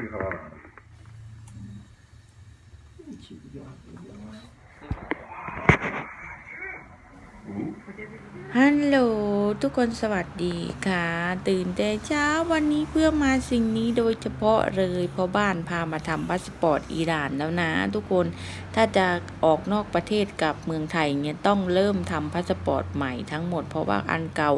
mi kalan? He? ฮัลโหลทุกคนสวัสดีค่ะ ตื่นแต่เช้าวันนี้เพื่อมาสิ่งนี้โดยเฉพาะเลยเพราะบ้านพามาทำพาสปอร์ตอิหร่านแล้วนะ ทุกคนถ้าจะออกนอกประเทศกับเมืองไทยเนี่ยต้องเริ่มทำพาสปอร์ตใหม่ทั้งหมดเพราะว่าอันเก่า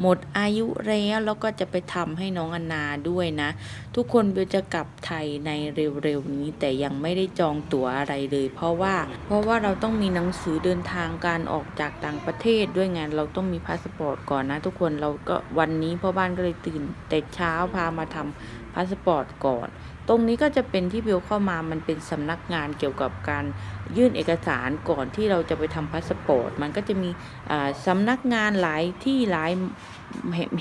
หมดอายุแล้วแล้วก็จะไปทำให้น้องอนาด้วยนะ ทุกคนเบลจะกลับไทยในเร็วๆนี้แต่ยังไม่ได้จองตั๋วอะไรเลย เพราะว่าเพราะว่าเราต้องมีหนังสือเดินทางการออกจากต่างประเทศด้วยไงเราต้องมีพาสปอร์ตก่อนนะ ทุกคนเราก็วันนี้พ่อบ้านก็เลยตื่น แต่เช้าพามาทำพาสปอร์ตก่อน ตรงนี้ก็จะเป็นที่เบลเข้ามามันเป็นสำนักงานเกี่ยวกับการยื่นเอกสารก่อนที่เราจะไปทำพาสปอร์ต มันก็จะมีอ่าสำนักงานหลายที่หลาย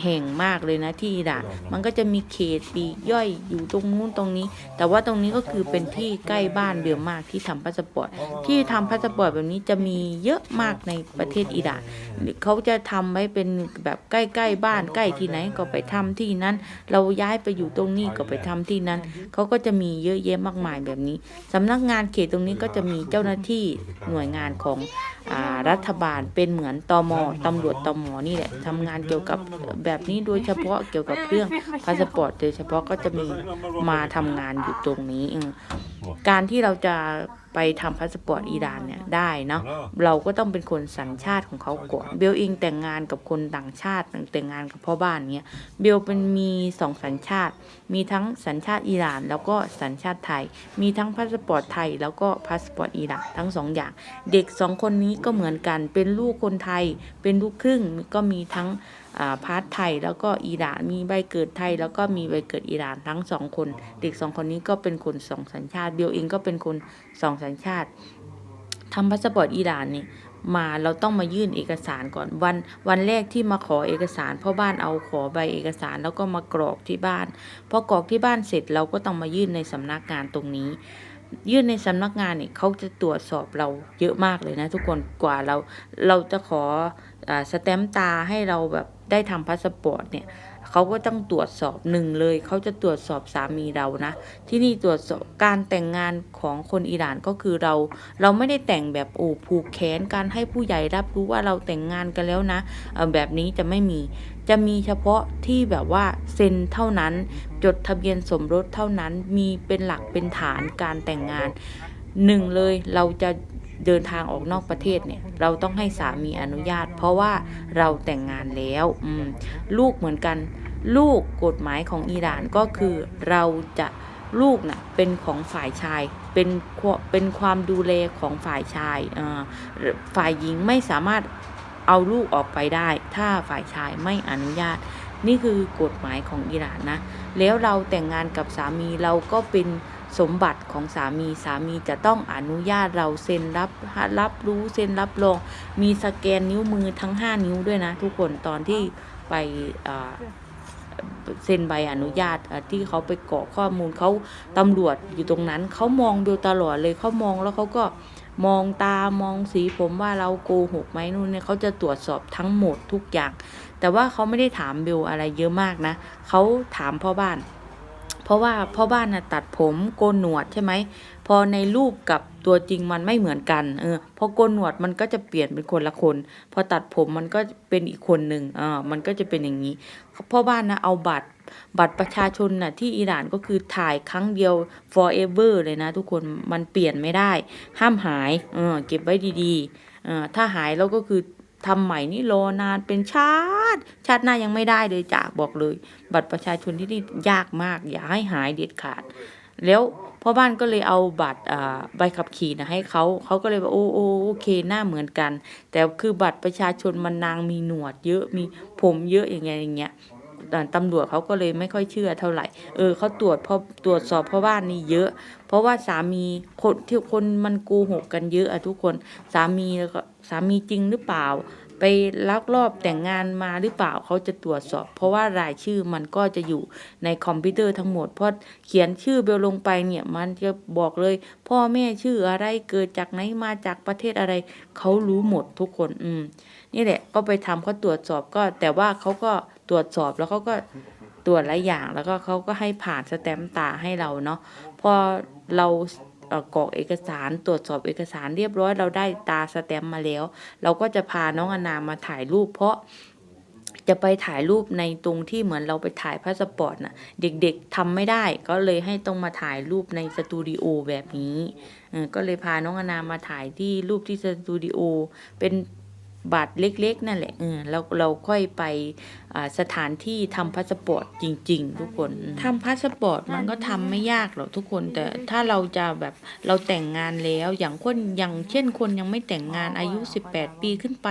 แห่งมากเลยนะที่อิหร่านมันก็จะมีเขตปลีกย่อยอยู่ตรงนู้นตรงนี้ แต่ว่าตรงนี้ก็คือเป็นที่ใกล้บ้านเบลมากที่ทำพาสปอร์ตที่ทำพาสปอร์ตแบบนี้จะมีเยอะมากในประเทศอิหร่านเขาจะทำไว้เป็นแบบใกล้ๆบ้านใกล้ที่ไหนก็ไปทำที่นั้น เราย้ายไปอยู่ตรงนี้ก็ไปทำที่นั้นเขาก็จะมีเยอะแยะมากมายแบบนี้สำนักงานเขตตรงนี้ก็จะมีเจ้าหน้าที่หน่วยงานของอารัฐบาลเป็นเหมือนตมตำรวจตมนี่แหละทำงานเกี่ยวกับแบบนี้โดยเฉพาะเกี่ยวกับเรื่องพาสปอร์ตโดยเฉพาะก็จะมีมาทำงานอยู่ตรงนี้การที่เราจะไปทำพาสปอร์ตอิหร่านเนี่ยได้เนาะเราก็ต้องเป็นคนสัญชาติของเขาก่อนเบลเองแต่งงานกับคนต่างชาติแต่งงานกับพ่อบ้านเนี้ยเบลเป็นมีสองสัญชาติ มีทั้งสัญชาติอิหร่าน แล้วก็สัญชาติไทย มีทั้งพาสปอร์ตไทย แล้วก็พาสปอร์ตอิหร่านทั้งสองอย่าง เด็กสองคนนี้ก็เหมือนกันเป็นลูกคนไทย เป็นลูกครึ่งก็มีทั้ง อ่าพาสไทยแล้วก็อิหร่านมีใบเกิดไทย แล้วก็มีใบเกิดอิหร่านทั้งสองคน เด็กสองคนนี้ก็เป็นคนสองสัญชาติเบลเองก็เป็นคนสองสัญชาติทำพาสปอร์ตอิหร่านนี่มาเราต้องมายื่นเอกสารก่อนวันวันแรกที่มาขอเอกสารพ่อบ้านเอาขอใบเอกสารแล้วก็มากรอกที่บ้านพอกรอกที่บ้านเสร็จเราก็ต้องมายื่นในสำนักงานตรงนี้ ยื่นในสำนักงานเนี่ยเขาจะตรวจสอบเราเยอะมากเลยนะ ทุกคนกว่าเราเราจะขออสแตมป์ตาให้เราแบบ ได้ทำพาสปอร์ตเนี่ยเขาก็ต้องตรวจสอบหนึ่งเลย เขาจะตรวจสอบสามีเรานะ ที่นี่ตรวจสอบการแต่งงานของคนอิหร่านก็คือเรา เราไม่ได้แต่งแบบโอ้ผูกแขนการให้ผู้ใหญ่รับรู้ว่าเราแต่งงานกันแล้วนะแบบนี้จะไม่มีจะมีเฉพาะที่แบบว่าเซ็นเท่านั้น จดทะเบียนสมรสเท่านั้นมีเป็นหลักเป็นฐานการแต่งงานหนึ่งเลยเราจะ เดินทางออกนอกประเทศเนี่ย เราต้องให้สามีอนุญาต เพราะว่าเราแต่งงานแล้วลูกเหมือนกัน ลูกกฎหมายของอิหร่านก็คือเราจะลูกน่ะเป็นของฝ่ายชายเป็นเป็นความดูแลของฝ่ายชายฝ่ายหญิงไม่สามารถเอาลูกออกไปได้ ถ้าฝ่ายชายไม่อนุญาต นี่คือกฎหมายของอิหร่านนะ แล้วเราแต่งงานกับสามีเราก็เป็น สมบัติของสามีสามีจะต้องอนุญาตเราเซ็นรับรับรู้เซ็นรับรองมีสแกนนิ้วมือทั้ง 5 นิ้วด้วยนะ ทุกคนตอนที่ไปเซ็นใบอนุญาตที่เขาไปกรอกข้อมูลเขาตำรวจอยู่ตรงนั้นเขามองดูตลอดเลยเขามองแล้วเขาก็มองตามองสีผมว่าเราโกหกไหมนู่นเนี่ยเขาจะตรวจสอบทั้งหมดทุกอย่าง แต่ว่าเขาไม่ได้ถามเบลอะไรเยอะมากนะเขาถามพ่อบ้าน เพราะว่าพ่อบ้านนะตัดผมโกนหนวดใช่ไหมพอในรูปกับตัวจริงมันไม่เหมือนกันเออพอโกนหนวดมันก็จะเปลี่ยนเป็นคนละคน พอตัดผมมันก็เป็นอีกคนหนึ่งอ่ามันก็จะเป็นอย่างนี้พ่อบ้านนะเอาบัตรบัตรประชาชนน่ะที่อิหร่านก็คือถ่ายครั้งเดียว forever เลยนะทุกคนมันเปลี่ยนไม่ได้ ห้ามหายเออเก็บไว้ดีๆเออถ้าหายแล้วก็คือ ทำใหม่นี่รอนานเป็นชาติ ชาติหน้ายังไม่ได้เลยจากบอกเลย บัตรประชาชนที่นี่ยากมาก อย่าให้หายเด็ดขาด แล้วพ่อบ้านก็เลยเอาบัตรใบขับขี่นะให้เขาเขาก็เลยว่าโอ้โอโอเคหน้าเหมือนกัน แต่คือบัตรประชาชนมันนางมีหนวดเยอะมีผมเยอะอย่างเงี้ยอย่างเงี้ย ตำรวจเขาก็เลยไม่ค่อยเชื่อเท่าไหร่ เออเขาตรวจพอตรวจสอบเพ่อบ้านนี่เยอะ เพราะว่าสามีคนที่คนมันโกหกกันเยอะอะทุกคนสามีแล้วก็สามีจริงหรือเปล่า ไปลักลอบแต่งงานมาหรือเปล่าเขาจะตรวจสอบ เพราะว่ารายชื่อมันก็จะอยู่ในคอมพิวเตอร์ทั้งหมดเพราะเขียนชื่อเบลลงไปเนี่ยมันจะบอกเลย พ่อแม่ชื่ออะไรเกิดจากไหนมาจากประเทศอะไรเขารู้หมดทุกคน อืมนี่แหละก็ไปทำเขาตรวจสอบก็แต่ว่าเขาก็ ตรวจสอบแล้วเขาก็ตรวจหลายอย่างแล้วก็เขาก็ให้ผ่านสแตมป์ตาให้เราเนาะพอเรากรอกเอกสารตรวจสอบเอกสารเรียบร้อย เราได้ตาสแตมป์มาแล้ว เราก็จะพาน้องอนามาถ่ายรูป เพราะจะไปถ่ายรูปในตรงที่เหมือนเราไปถ่ายพาสปอร์ตน่ะ เด็กๆทำไม่ได้ก็เลยให้ต้องมาถ่ายรูปในสตูดิโอแบบนี้เออก็เลยพาน้องอนามาถ่ายที่รูปที่สตูดิโอเป็นบัตรเล็กๆ นั่นแหละเออแล้วเราค่อยไป สถานที่ทำพาสปอร์ตจริง ๆ ทุกคนทำพาสปอร์ตมันก็ทำไม่ยากหรอกทุกคนแต่ถ้าเราจะแบบเราแต่งงานแล้วอย่างคนอย่างเช่นคนยังไม่แต่งงานอายุ 18 ปีขึ้นไป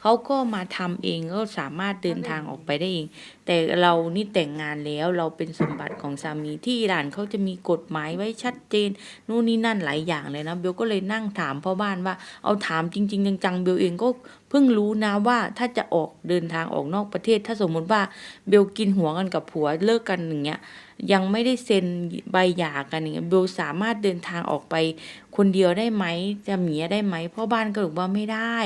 เขาก็มาทำเองก็สามารถเดินทางออกไปได้เอง แต่เรานี่แต่งงานแล้วเราเป็นสมบัติของสามีที่อิหร่านเขาจะมีกฎหมายไว้ชัดเจนนู่นนี่นั่นหลายอย่างเลยนะเบลก็เลยนั่งถามพ่อบ้านว่าเอาถามจริง ๆ จังๆเบลเองก็เพิ่งรู้นะว่าถ้าจะออกเดินทางออกนอกประเทศถ้าสมมติว่าเบลกินหัวกันกับผัวเลิกกันอย่างเงี้ยยังไม่ได้เซ็นใบหย่ากันอย่างเงี้ยเบลสามารถเดินทางออกไปคนเดียวได้ไหมจะเมียได้ไหมพ่อบ้านก็บอกว่าไม่ได้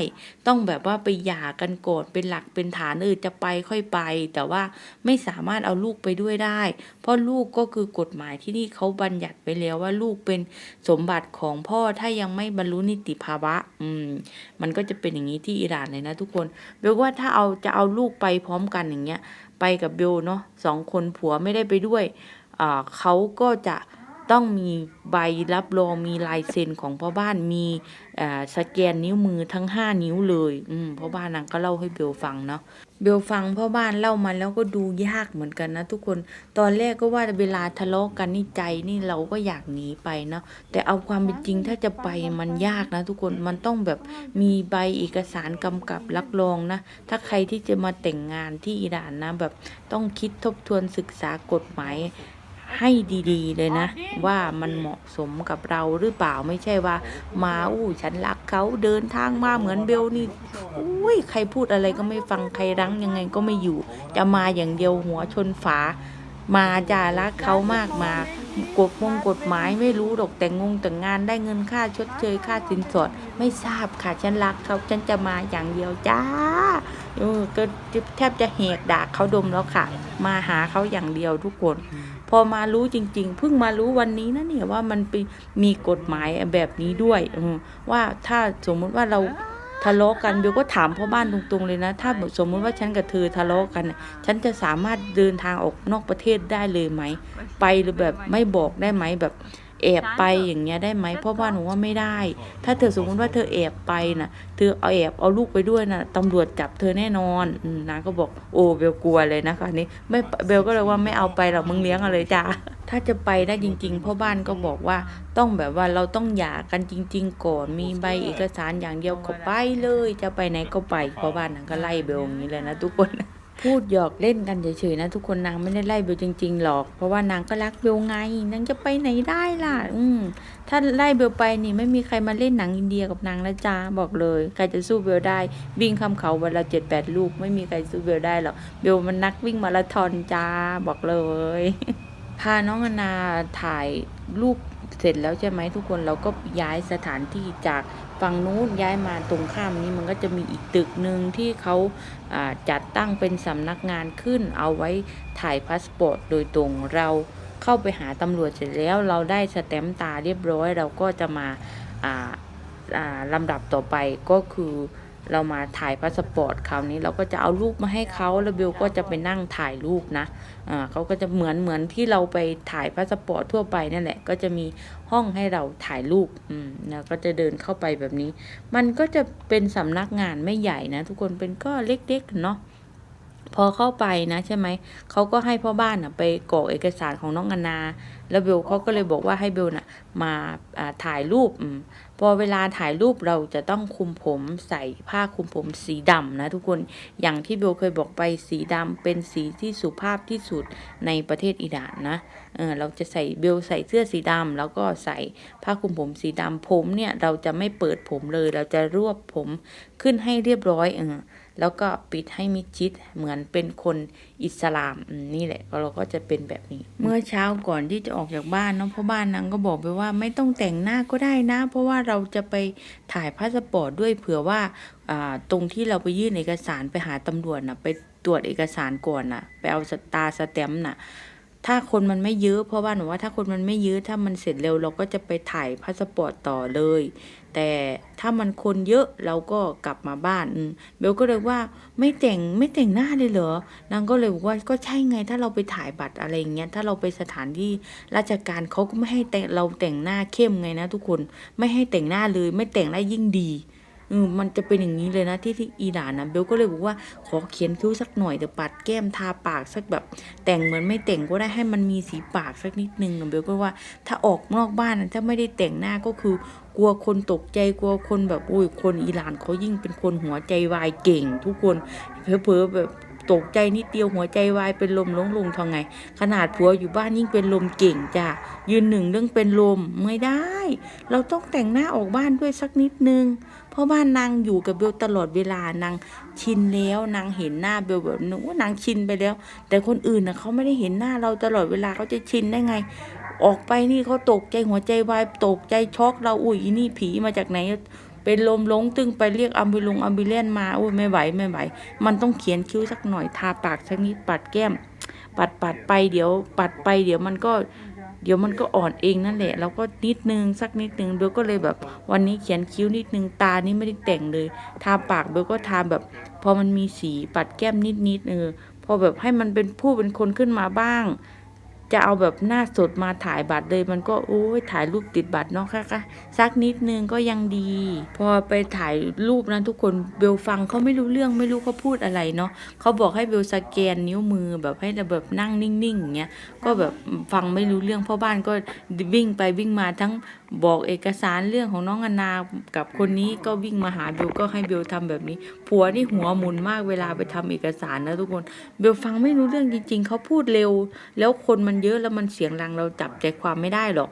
ต้องแบบว่าไปหย่ากันก่อนเป็นหลักเป็นฐานเออจะไปค่อยไป แต่ว่าไม่สามารถเอาลูกไปด้วยได้ เพราะลูกก็คือกฎหมายที่นี่เขาบัญญัติไว้แล้วว่าลูกเป็นสมบัติของพ่อถ้ายังไม่บรรลุนิติภาวะ อืม มันก็จะเป็นอย่างนี้ที่อิหร่านเลยนะทุกคนเบลว่าถ้าเอาจะเอาลูกไปพร้อมกันอย่างเงี้ย ไปกับเบลเนาะสองคนผัวไม่ได้ไปด้วยอ่าเขาก็จะ ต้องมีใบรับรองมีลายเซ็นของพ่อบ้านมีสแกนนิ้วมือทั้ง5นิ้วเลยอืมพ่อบ้านนางก็เล่าให้เบลฟังเนาะเบลฟังพ่อบ้านเล่ามาแล้วก็ดูยากเหมือนกันนะทุกคนตอนแรกก็ว่าเวลาทะเลาะกันนี่ใจนี่เราก็อยากหนีไปเนาะแต่เอาความเป็นจริงถ้าจะไปมันยากนะ ทุกคนมันต้องแบบมีใบเอกสารกำกับรับรองนะ ถ้าใครที่จะมาแต่งงานที่อิหร่านนะแบบต้องคิดทบทวนศึกษากฎหมาย ให้ดีๆ เลยนะ ว่ามันเหมาะสมกับเราหรือเปล่าไม่ใช่ว่า มาอู้ฉันรักเขาเดินทางมาเหมือนเบลนี่อุ้ยใครพูดอะไรก็ไม่ฟังใครรั้งยังไงก็ไม่อยู่ จะมาอย่างเดียวหัวชนฝา มาจะรักเขามากมากฎมงกฎหมายไม่รู้หรอกแต่งงแต่งงานได้เงินค่าชดเชยค่าสินสอดไม่ทราบค่ะฉันรักเขาฉันจะมาอย่างเดียวจ้าเออก็แทบจะแหกด่าเขาดมแล้วค่ะ มาหาเขาอย่างเดียวทุกคน พอมารู้จริง ๆ เพิ่งมารู้วันนี้นะเนี่ยว่ามันไปมีกฎหมายแบบนี้ด้วยว่าถ้าสมมุติว่าเราทะเลาะกันเบลก็ถามพ่อบ้านตรงๆเลยนะ ถ้าสมมุติว่าฉันกับเธอทะเลาะกันฉันจะสามารถเดินทางออกนอกประเทศได้เลยไหม ไปหรือแบบไม่บอกได้ไหมแบบ แอบไปอย่างเงี้ยได้ไหมพ่อบ้านหนูว่าไม่ได้ ถ้าเธอสมมติว่าเธอแอบไปน่ะ เธอเอาแอบเอาลูกไปด้วยน่ะตำรวจจับเธอแน่นอนอืมนางก็บอกโอ้เบลกลัวเลยนะคะนี่ไม่เบลก็เลยว่าไม่เอาไปหรอกมึงเลี้ยงเอาเลยจ้าถ้าจะไปได้จริงๆพ่อบ้านก็บอกว่าต้องแบบว่าเราต้องหย่ากันจริง ๆ ก่อนมีใบเอกสารอย่างเดียวก็ไปเลย จะไปไหนก็ไปพ่อบ้านนางก็ไล่เบลอย่างนี้เลยนะทุกคน พูดหยอกเล่นกันเฉยๆนะทุกคนนางไม่ได้ไล่เบลจริง ๆ หรอก เพราะว่านางก็รักเบลไงนางจะไปไหนได้ล่ะ อืมถ้าไล่เบลไปนี่ไม่มีใครมาเล่นหนังอินเดียกับนางนะจ๊ะบอกเลยใครจะสู้เบลได้วิ่งข้ามเขาวันละเจ็ดแปดลูก ไม่มีใครสู้เบลได้หรอกเบลมันนักวิ่งมาราธอนจ้าบอกเลย พาน้องอนาถ่ายรูป เสร็จแล้วใช่ไหมทุกคนเราก็ย้ายสถานที่จากฝั่งนู้นย้ายมาตรงข้ามนี้มันก็จะมีอีกตึกหนึ่งที่เขาจัดตั้งเป็นสำนักงานขึ้น เอาไว้ถ่ายพาสปอร์ตโดยตรงเราเข้าไปหาตำรวจเสร็จแล้วเราได้สแตมป์ตาเรียบร้อย เราก็จะมาลำดับต่อไปก็คือ เรามาถ่ายพาสปอร์ตคราวนี้เราก็จะเอารูปมาให้เขาแล้วเบลก็จะไปนั่งถ่ายรูปนะอ่าเขาก็จะเหมือนเหมือนที่เราไปถ่ายพาสปอร์ตทั่วไปนั่นแหละ ก็จะมีห้องให้เราถ่ายรูปอืมแล้วก็จะเดินเข้าไปแบบนี้ มันก็จะเป็นสำนักงานไม่ใหญ่นะ ทุกคนเป็นก็เล็กๆเนาะ พอเข้าไปนะใช่ไหมเขาก็ให้พ่อบ้านนะไปกรอกเอกสารของน้องอนา แล้วเบลเขาก็เลยบอกว่าให้เบลน่ะมาถ่ายรูปอพอเวลาถ่ายรูปเราจะต้องคุมผมใส่ผ้าคุมผมสีดำนะทุกคนอย่างที่เบลเคยบอกไปสีดำเป็นสีที่สุภาพที่สุดในประเทศอิหร่านนะเออเราจะใส่เบลใส่เสื้อสีดำแล้วก็ใส่ผ้าคลุมผมสีดำผมเนี่ยเราจะไม่เปิดผมเลย เราจะรวบผมขึ้นให้เรียบร้อยเออ แล้วก็ปิดให้มิดชิดเหมือนเป็นคนอิสลามนี่แหละเราก็จะเป็นแบบนี้ เมื่อเช้าก่อนที่จะออกจากบ้านเนาะพ่อบ้านนางก็บอกไปว่าไม่ต้องแต่งหน้าก็ได้นะ เพราะว่าเราจะไปถ่ายพาสปอร์ตด้วยเผื่อว่าตรงที่เราไปยื่นเอกสารไปหาตำรวจนะไปตรวจเอกสารก่อนนะไปเอาสตาสเต็มนะ่ะ ถ้าคนมันไม่เยอะเพราะว่าหนูว่าถ้าคนมันไม่เยอะถ้ามันเสร็จเร็วเราก็จะไปถ่ายพาสปอร์ตต่อเลย แต่ถ้ามันคนเยอะเราก็กลับมาบ้านเบลก็เลยว่าไม่แต่งไม่แต่งหน้าเลยเหรอนางก็เลยบอกว่าก็ใช่ไงถ้าเราไปถ่ายบัตรอะไรอย่างเงี้ยถ้าเราไปสถานที่ราชการเขาก็ไม่ให้แต่งเราแต่งหน้าเข้มไงนะ ทุกคนไม่ให้แต่งหน้าเลยไม่แต่งได้ยิ่งดี ออมันจะเป็นอย่างนี้เลยนะที่ที่อิหร่านนะเบลก็เลยบอกว่าขอเขียนคิ้วสักหน่อยเดี๋ยวปัดแก้มทาปากสักแบบ แต่งเหมือนไม่แต่งก็ได้ให้มันมีสีปากสักนิดนึงอะเบลก็ว่าถ้าออกนอกบ้านอะถ้าไม่ได้แต่งหน้าก็คือกลัวคนตกใจกลัวคนแบบอุ้ยคนอิหร่านเขายิ่งเป็นคนหัวใจวายเก่ง ทุกคนเผลอๆแบบตกใจนิดเดียวหัวใจวายเป็นลมล้มลงทางไง ขนาดผัวอยู่บ้านยิ่งเป็นลมเก่งจ้ะยืนหนึ่งเรื่องเป็นลมไม่ได้ เราต้องแต่งหน้าออกบ้านด้วยสักนิดนึง เพราะบ้านนางอยู่กับเบลตลอดเวลานางชินแล้วนางเห็นหน้าเบลแบบนึกว่านางชินไปแล้ว แต่คนอื่นนะเขาไม่ได้เห็นหน้าเราตลอดเวลาเขาจะชินได้ไง ออกไปนี่เขาตกใจหัวใจวายตกใจช็อกเราอุ้ยนี่ผีมาจากไหนเป็นลมหลงตึงไปเรียกอัมบิลงอัมบิเลนมาอุ้ยไม่ไหวไม่ไหว มันต้องเขียนคิ้วสักหน่อยทาปากสักนิดปัดแก้ม ปัดปัดไปเดี๋ยว ปัดไปเดี๋ยวมันก็ เดี๋ยวมันก็อ่อนเองนั่นแหละแล้วก็นิดนึงสักนิดนึงเบลก็เลยแบบ วันนี้เขียนคิ้วนิดนึงตานี่ไม่ได้แต่งเลยทาปากเบลก็ทาแบบ พอมันมีสีปัดแก้มนิดนิดเออพอแบบให้มันเป็นผู้เป็นคนขึ้นมาบ้าง จะเอาแบบหน้าสดมาถ่ายบัตรเลยมันก็โอ้ยถ่ายรูปติดบัตรเนาะค่ะค่ะสักนิดนึงก็ยังดี พอไปถ่ายรูปนะทุกคนเบลฟังเขาไม่รู้เรื่องไม่รู้เขาพูดอะไรเนาะเขาบอกให้เบลสแกนนิ้วมือแบบให้แบบนั่งนิ่งๆอย่างเงี้ยก็แบบฟังไม่รู้เรื่องพ่อบ้านก็วิ่งไปวิ่งมาทั้งบอกเอกสารเรื่องของน้องอนากับคนนี้ก็วิ่งมาหาเบลก็ให้เบลทำแบบนี้ ผัวนี่หัวหมุนมากเวลาไปทำเอกสารนะทุกคน เบลฟังไม่รู้เรื่องจริง ๆเขาพูดเร็ว แล้วคนมันเยอะแล้วมันเสียงดังเราจับใจความไม่ได้หรอก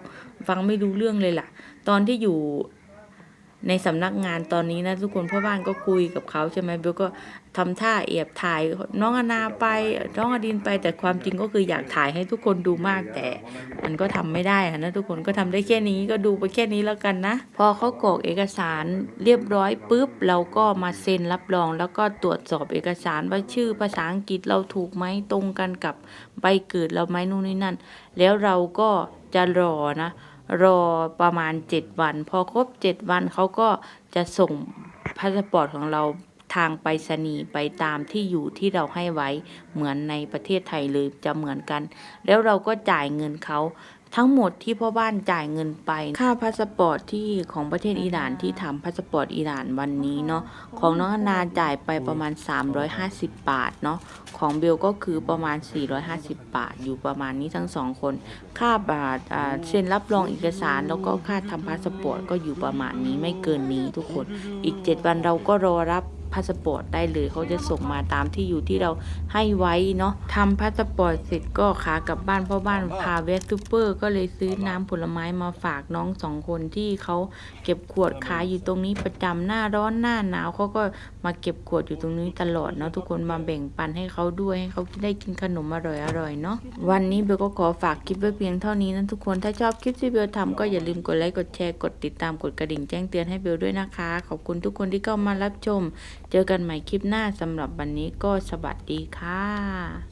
ฟังไม่รู้เรื่องเลยล่ะ ตอนที่อยู่ ในสำนักงานตอนนี้นะทุกคนพ่อบ้านก็คุยกับเขาใช่ไหมเบลก็ทำท่าแอบถ่ายน้องอนาไปน้องอดินไปแต่ความจริงก็คืออยากถ่ายให้ทุกคนดูมากแต่ มันก็ทำไม่ได้นะทุกคนก็ทำได้แค่นี้ก็ดูไปแค่นี้แล้วกันนะ พอเขากรอกเอกสารเรียบร้อยปุ๊บ เราก็มาเซ็นรับรอง แล้วก็ตรวจสอบเอกสารว่าชื่อภาษาอังกฤษเราถูกไหมตรงกันกับใบเกิดเราไหมนู่นนี่นั่น แล้วเราก็จะรอนะ รอประมาณ 7 วัน พอครบ 7 วันเขาก็จะส่งพาสปอร์ตของเราทางไปรษณีย์ไปตามที่อยู่ที่เราให้ไว้เหมือนในประเทศไทยเลยจะเหมือนกัน แล้วเราก็จ่ายเงินเขา ทั้งหมดที่พ่อบ้านจ่ายเงินไป ค่าพาสปอร์ตที่ของประเทศอิหร่านที่ทำพาสปอร์ตอิหร่านวันนี้เนาะของน้องอนาจ่ายไปประมาณ 350 บาทเนาะของเบลก็คือประมาณ 450 บาท อยู่ประมาณนี้ทั้งสองคน ค่าบาทอ่าเซ็นรับรองเอกสารแล้วก็ค่าทำพาสปอร์ตก็อยู่ประมาณนี้ไม่เกินนี้ทุกคนอีก 7 วันเราก็รอรับ พาสปอร์ตได้เลยเขาจะส่งมาตามที่อยู่ที่เราให้ไว้เนาะทำพาสปอร์ตเสร็จก็ขากลับบ้านพ่อบ้านพาเวสซูเปอร์ก็เลยซื้อน้ำผลไม้มาฝากน้องสองคนที่เขาเก็บขวดขายอยู่ตรงนี้ประจำหน้าร้อนหน้าหนาวเขาก็มาเก็บขวดอยู่ตรงนี้ตลอดเนาะทุกคนมาแบ่งปันให้เขาด้วยให้เขาได้กินขนมอร่อยๆเนาะวันนี้เบลก็ขอฝากคลิปไว้เพียงเท่านี้นะทุกคนถ้าชอบคลิปที่เบลทำก็อย่าลืมกดไลค์กดแชร์กดติดตามกดกระดิ่งแจ้งเตือนให้เบลด้วยนะคะ ขอบคุณทุกคนที่เข้ามารับชม เจอกันใหม่คลิปหน้าสำหรับวันนี้ก็สวัสดีค่ะ